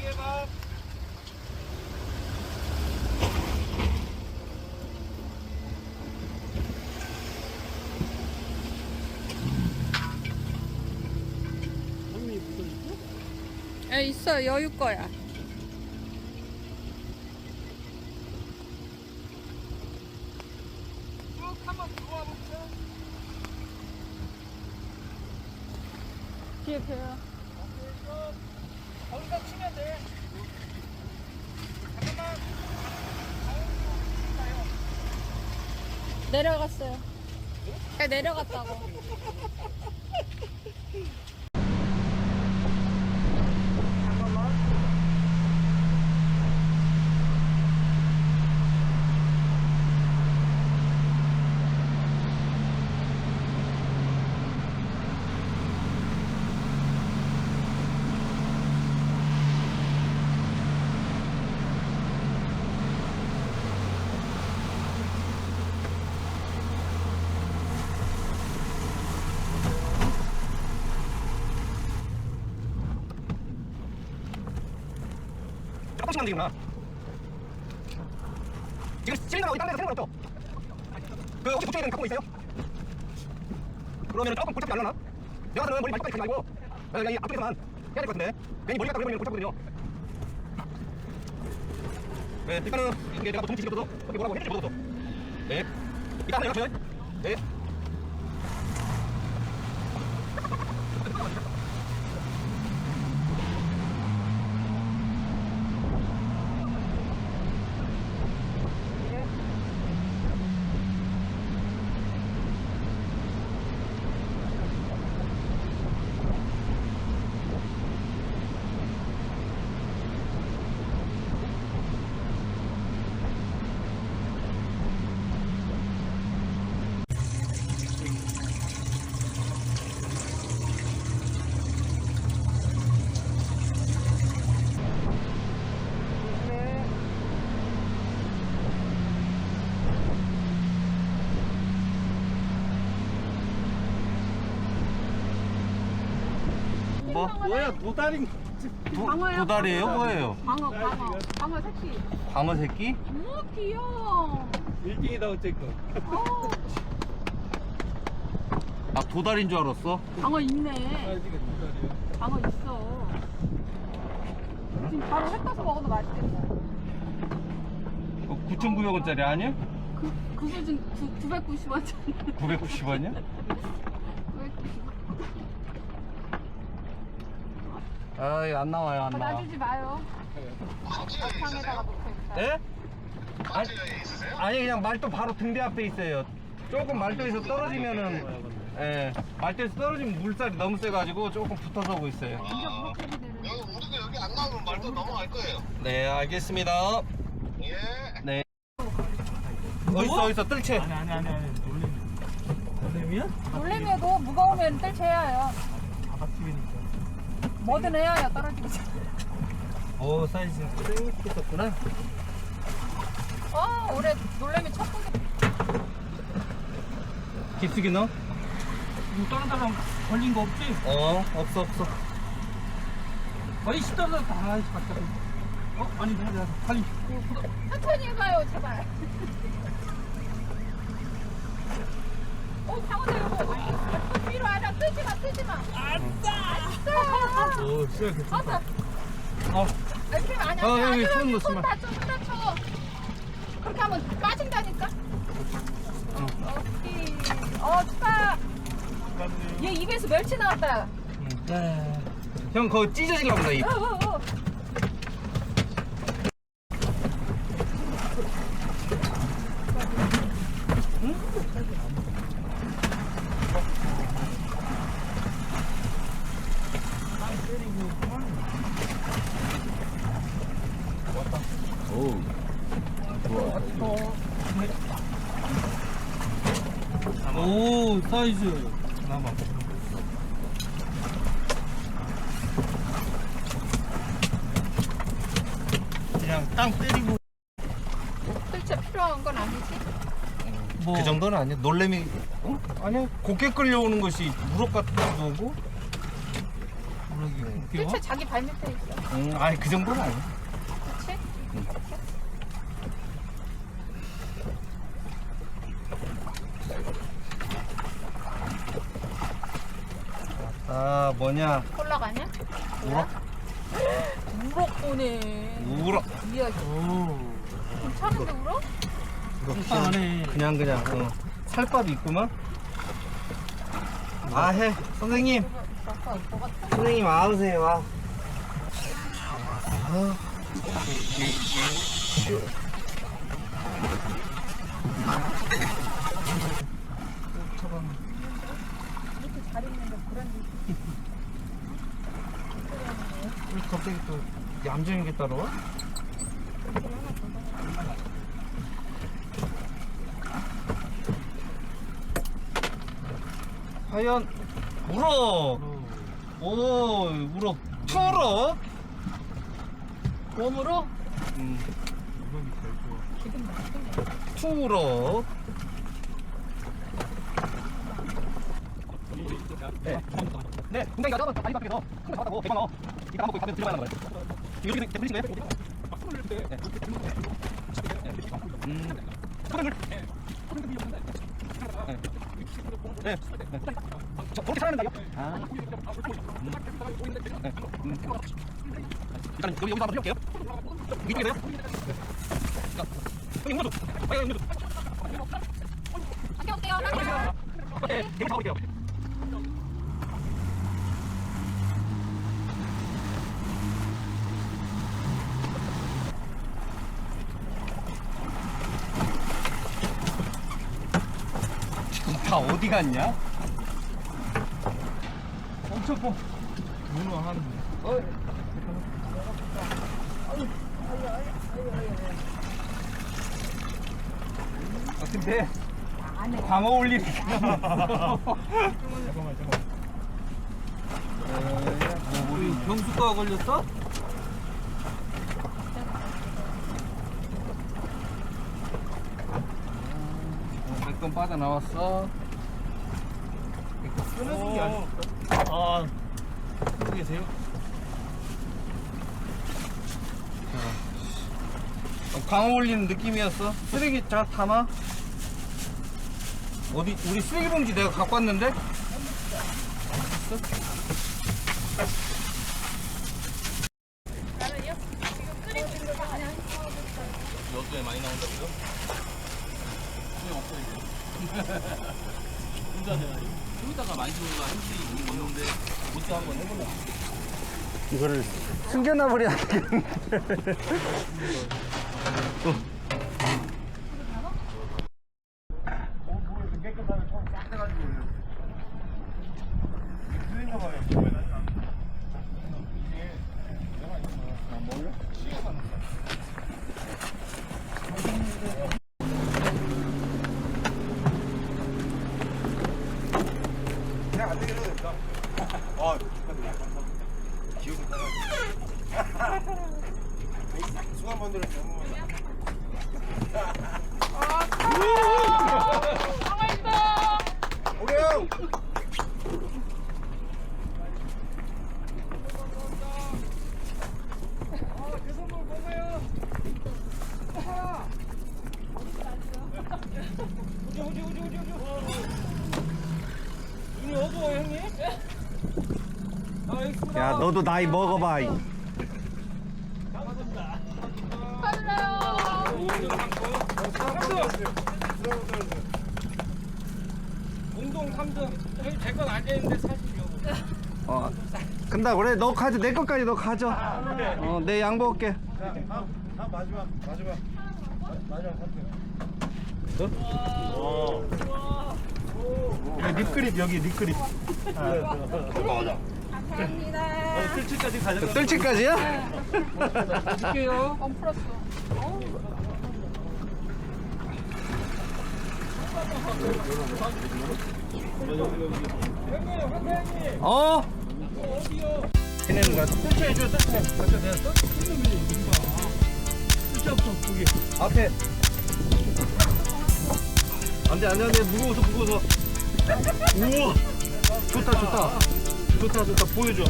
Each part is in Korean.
예, 에 있어 여유 거야. 쭉 한번 들어와 볼까? 뒤에 배야. 오케이, 쭉. 거기다 치면 돼. 잠깐만. 가요. 내려갔어요. 네, 내려갔다고. 잠깐만. 조금씩만 움직이구나. 지금 실린더가 어디 딴 데서 생각 없죠? 그 혹시 고쳐야 되는 갖고 있어요? 그러면 조금 골잡이 알려나? 여하튼은 머리 발끝까지 가지 말고 어, 그냥 이 앞쪽에서만 해야 될 것 같은데 괜히 머리 갖다 올려버리면 골잡거든요. 네, 일단은 이게 내가 뭐 동치 지켜도 어떻게 뭐라고 해줄지 모르겠어. 네, 일단 한번 연락 줘요. 네. 뭐? 뭐야 도다리 광어야, 도다리예요? 광어. 뭐예요? 광어, 광어. 광어 새끼. 광어 새끼? 너무 귀여워. 1등이다 어쨌건 어, 아 도다리인 줄 알았어. 광어 있네. 도다리야 광어 있어. 지금 바로 회 떠서 먹어도 맛있겠다. 9,900원짜리 아니야? 그, 그 수준 990원짜리. 990원이야? 990원. 아이 안 나와요 안 나와. 놔주지 마요. 사탕에다가 놓고 네? 아니, 아니 그냥 말도 바로 등대 앞에 있어요. 조금 말도에서 떨어지면은 예 말도에서 떨어지면 물살이 너무 세가지고 조금 붙어서 오고 있어요. 진짜 무섭게 되는. 여기 우리도 여기 안 나오면 말도 넘어갈 거예요. 네 알겠습니다. 예. 네. 어딨어 어딨어 뜰채. 아니 아니 아니 아니 놀래미 놀래미야? 놀래미도 무거우면 뜰채야 해요. 아바튀니까 뭐든 해야 전에. 오 사이즈 꽤 있었구나. 어, 올해 놀래미 첫 번째. 깊숙이 넣어? 이거 다른 사람 걸린 거 없지? 어 없어 없어. 거의 시다가 다 갖다 어? 아니 내가 내가 빨리 천천히 해봐요, 제발. 오, 방어다, 여보. 위로 하자. 뜨지 마, 뜨지 마. 아싸! 오 진짜 괜찮다 아싸! 어 이렇게 어, 하면 여기 안손손 마. 다쳐, 손 다쳐. 그렇게 하면 빠진다니까? 어. 오케이. 어, 축하. 얘 입에서 멸치 나왔다. 형 그거 찢어질라 보다 입. 어, 어, 어. 오 사이즈 나봐 그냥 땅 때리고. 실제 필요한 건 아니지? 뭐 그 정도는 아니야. 놀래미 어? 아니야. 곱게 끌려오는 것이 무럭 같은 거고. 웃겨? 실제 자기 발 밑에 있어. 응, 아니 그 정도는 아니야. 그치? 아 뭐냐? 콜라 가냐? 우럭? 오네. 울어. 이야, 괜찮은데 울어? 그냥 그냥 그냥 어. 살밥이 있구만. 아 해. 선생님. 선생님 아우세요. 아. 왜 갑자기 또 얌전히 게 따라와? 과연 울어 오 울어 풀어 몸으로? 음, 기분 나쁘네. 네, 공장이 가져가면 많이 바뀌어서 큰거 잡았다고 대박 넣어. 이따 한번 가면 들어가는 거예요. 이렇게 돼 보이시나요? 네. 음. 소금물. 네. 네. 네. 저 그렇게 살아낸다요? 아. 음. 네. 음. 일단 여기 여기서 한번 해볼게요. 위쪽에서요? 자, 형님 음료수. 빨리 음료수. 다녀올게요. 네, 대박 잡아볼게요. 어디 갔냐? 엄청 뻔 문어 한 어? 아 근데 광어 올리니까 뭐 우리 병수가 걸렸어? 몇 건 빠져나왔어 게 아니야 아 끊고 계세요? 어, 광어 올리는 느낌이었어? 쓰레기 자 담아? 어디 우리 쓰레기 봉지 내가 갖고 왔는데? 여기에 많이 나온다고요? 여기다가 만지는 거 한끼 먹는데 못도 한번 해볼라. 이거를 숨겨놔 버려야 되겠는데. 야 너도 나이 먹어봐. 이. 공동 3등. 제건 앉아있는데 사실이요. 어, 근데 그래 너 가져 내 것까지 너 가져. 어, 내 양보할게. 여기 립그립 여기 립그립. 감사합니다. 설치까지 가져. 뜰치까지야? 갈게요. 어, 풀었어. 어우, 어? 해내는 거야. 설치해줘, 설치. 아까 내가 썼는 게 뭔가. 설치 없어, 거기. 앞에. 안 돼 안 돼 안 돼 무거워서 무거워서. 우와. 좋다 좋다. 좋다 좋다 보여줘.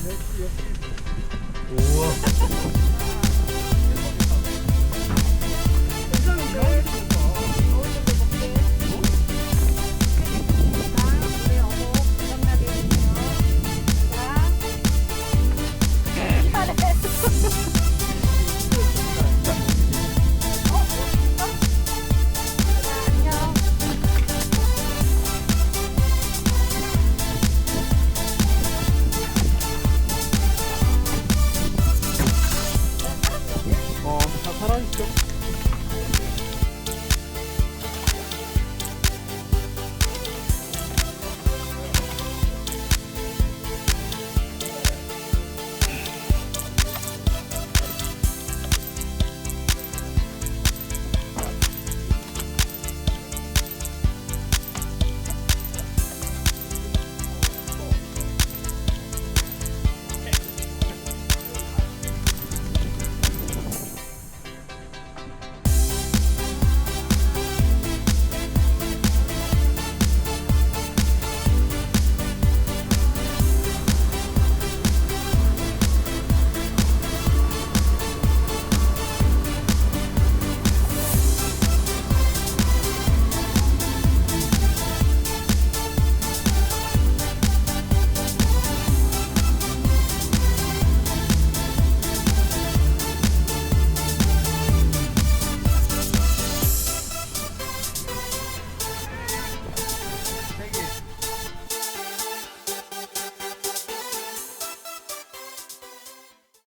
우